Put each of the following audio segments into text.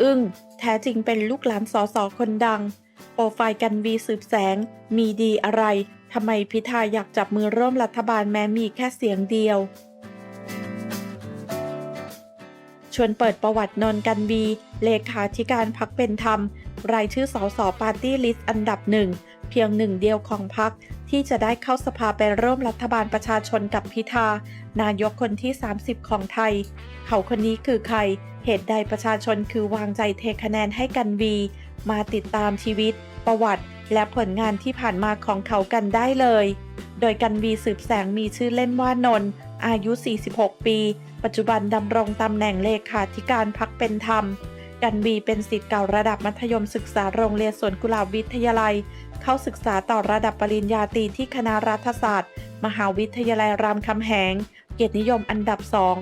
อึ้งแท้จริงเป็นลูกหลานสอสอคนดัง โปรไฟล์กันวีสืบแสง มีดีอะไรทำไมพิธาอยากจับมือร่วมรัฐบาลแม้มีแค่เสียงเดียว ชวนเปิดประวัตินนท์กันบี เลขาธิการพักเป็นธรรม รายชื่อสอสอปาร์ตี้ลิสต์อันดับหนึ่ง เพียงหนึ่งเดียวของพักที่จะได้เข้าสภาไปร่วมรัฐบาลประชาชนกับพิธา นายกคนที่ 30 ของไทย เขาคนนี้คือใคร เหตุใดประชาชนคือวางใจเทคะแนนให้กันวี มาติดตามชีวิต ประวัติ และผลงานที่ผ่านมาของเขากันได้เลย โดยกันวีสืบแสงมีชื่อเล่นว่านน์อายุ 46 ปี ปัจจุบันดำรงตำแหน่งเลขาธิการพักเป็นธรรม กันวีเป็นศิษย์เก่าระดับมัธยมศึกษาโรงเรียนสวนกุหลาบวิทยาลัย เข้าศึกษาต่อระดับปริญญาตรีที่คณะรัฐศาสตร์ มหาวิทยาลัยรามคำแหง เกียรตินิยมอันดับสอง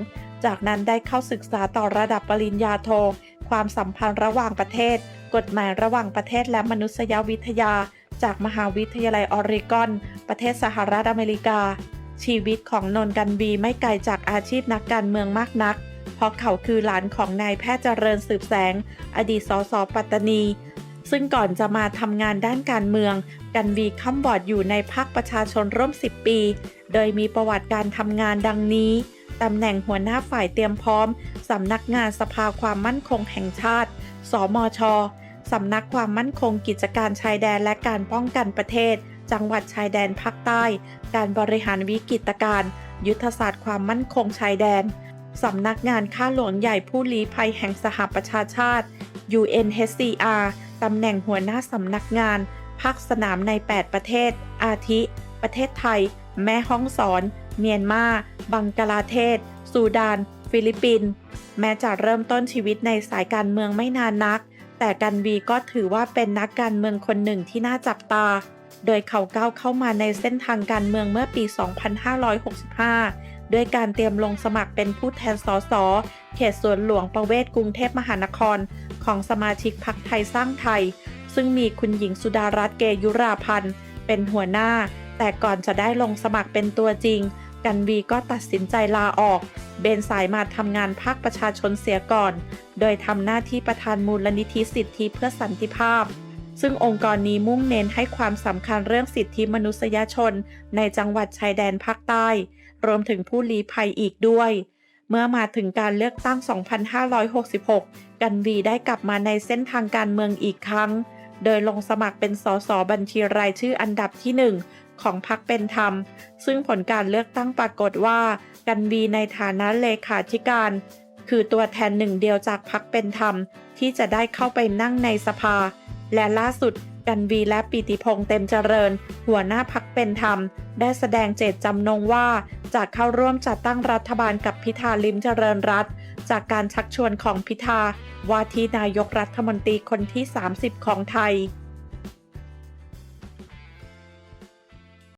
จากนั้นได้เข้าศึกษาต่อระดับปริญญาโท ความสัมพันธ์ระหว่างประเทศ กฎหมายระหว่างประเทศและมนุษยวิทยา จากมหาวิทยาลัยออริกอน ประเทศสหรัฐอเมริกา ชีวิตของนนกันบีไม่ไกลจากอาชีพนักการเมืองมากนัก เพราะเขาคือหลานของนายแพทย์เจริญสืบแสง อดีตสสปัตตานี ซึ่งก่อนจะมาทำงานด้านการเมือง กันบีค้ำบอร์ดอยู่ในพรรคประชาชนร่วม 10 ปี โดยมีประวัติการทำงานดังนี้ตำแหน่งหัวหน้าฝ่ายเตรียมพร้อม สำนักงานสภาความมั่นคงแห่งชาติ สมช สำนักความมั่นคงกิจการชายแดนและการป้องกันประเทศ จังหวัดชายแดนภาคใต้ การบริหารวิกฤตการ ยุทธศาสตร์ความมั่นคงชายแดน สำนักงานข้าหลวงใหญ่ผู้ลี้ภัยแห่งสหประชาชาติ UNHCR ตำแหน่งหัวหน้าสำนักงาน ภาคสนามใน 8 ประเทศ อาทิ ประเทศไทย แม่ฮ่องสอน เมียนมา บังกลาเทศซูดาน ฟิลิปปินส์ แม้จะเริ่มต้นชีวิตในสายการเมืองไม่นานนัก แต่กันวีก็ถือว่าเป็นนักการเมืองคนหนึ่งที่น่าจับตา โดยเขาก้าวเข้ามาในเส้นทางการเมืองเมื่อปี 2565 ด้วยการเตรียมลงสมัครเป็นผู้แทนสสเขตสวนหลวงประเวศกรุงเทพมหานคร ของสมาชิกพรรคไทยสร้างไทย ซึ่งมีคุณหญิงสุดารัตน์เกยุราพันธ์ เป็นหัวหน้า แต่ก่อนจะได้ลงสมัครเป็นตัวจริง กันวีก็ตัดสินใจลาออก เบนสายมาทำงานภาคประชาชนเสียก่อน โดยทำหน้าที่ประธานมูลนิธิสิทธิเพื่อสันติภาพ ซึ่งองค์กรนี้มุ่งเน้นให้ความสำคัญเรื่องสิทธิมนุษยชน ในจังหวัดชายแดนภาคใต้ รวมถึงผู้ลี้ภัยอีกด้วย เมื่อมาถึงการเลือกตั้ง 2566 กันวีได้กลับมาในเส้นทางการเมืองอีกครั้ง โดยลงสมัครเป็นสสบัญชีรายชื่ออันดับที่ 1 ของพรรคเป็นธรรม ซึ่งผลการเลือกตั้งปรากฏว่ากันวีในฐานะเลขาธิการ คือตัวแทนหนึ่งเดียวจากพรรคเป็นธรรมที่จะได้เข้าไปนั่งในสภา และล่าสุดกันวีและปิติพงษ์เต็มเจริญ หัวหน้าพักเป็นธรรม ได้แสดงเจตจำนงว่าจะเข้าร่วมจัดตั้งรัฐบาลกับพิธาลิมเจริญรัตจากการชักชวนของพิธาว่าที่นายกรัฐมนตรีคนที่ 30 ของไทย